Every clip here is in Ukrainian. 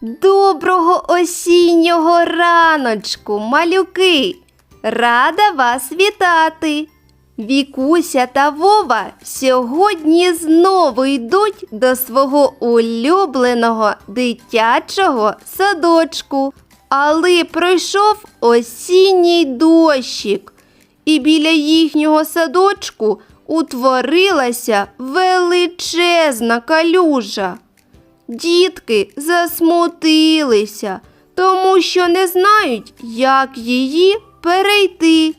Доброго осіннього раночку, малюки! Рада вас вітати! Вікуся та Вова сьогодні знову йдуть до свого улюбленого дитячого садочку. Але пройшов осінній дощик, і біля їхнього садочку утворилася величезна калюжа. Дітки засмутилися, тому що не знають, як її перейти.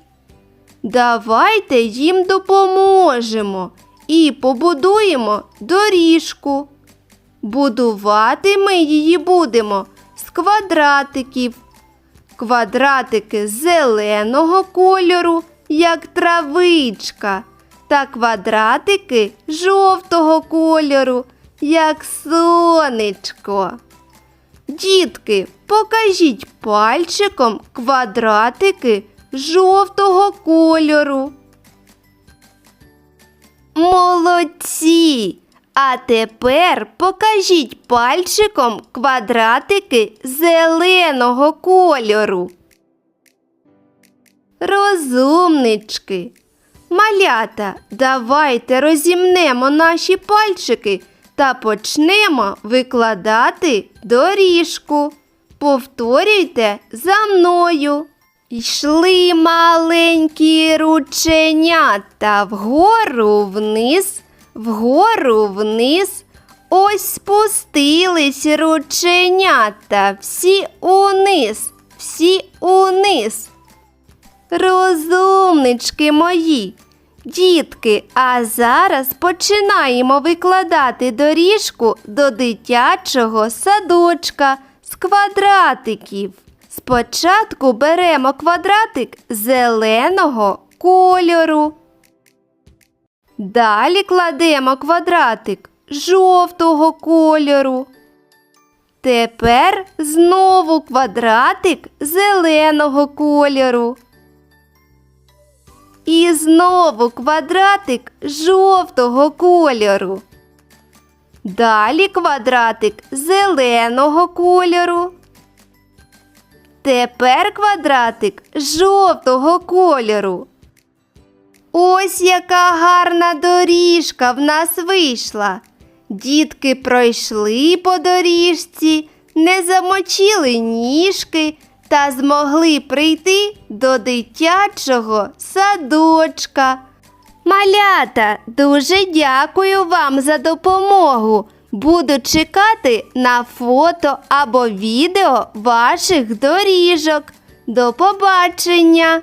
Давайте їм допоможемо і побудуємо доріжку. Будувати ми її будемо з квадратиків. Квадратики зеленого кольору, як травичка, та квадратики жовтого кольору, як сонечко. Дітки, покажіть пальчиком квадратики жовтого кольору. Молодці! А тепер покажіть пальчиком квадратики зеленого кольору. Розумнички. Малята, давайте розімнемо наші пальчики та почнемо викладати доріжку. Повторюйте за мною. Йшли маленькі рученята вгору вниз, вгору вниз. Ось спустились рученята всі униз, всі униз. Розумнички мої. Дітки, а зараз починаємо викладати доріжку до дитячого садочка з квадратиків. Спочатку беремо квадратик зеленого кольору. Далі кладемо квадратик жовтого кольору. Тепер знову квадратик зеленого кольору. І знову квадратик жовтого кольору. Далі квадратик зеленого кольору. Тепер квадратик жовтого кольору. Ось яка гарна доріжка в нас вийшла. Дітки пройшли по доріжці, не замочили ніжки та змогли прийти до дитячого садочка. Малята, дуже дякую вам за допомогу. Буду чекати на фото або відео ваших доріжок. До побачення!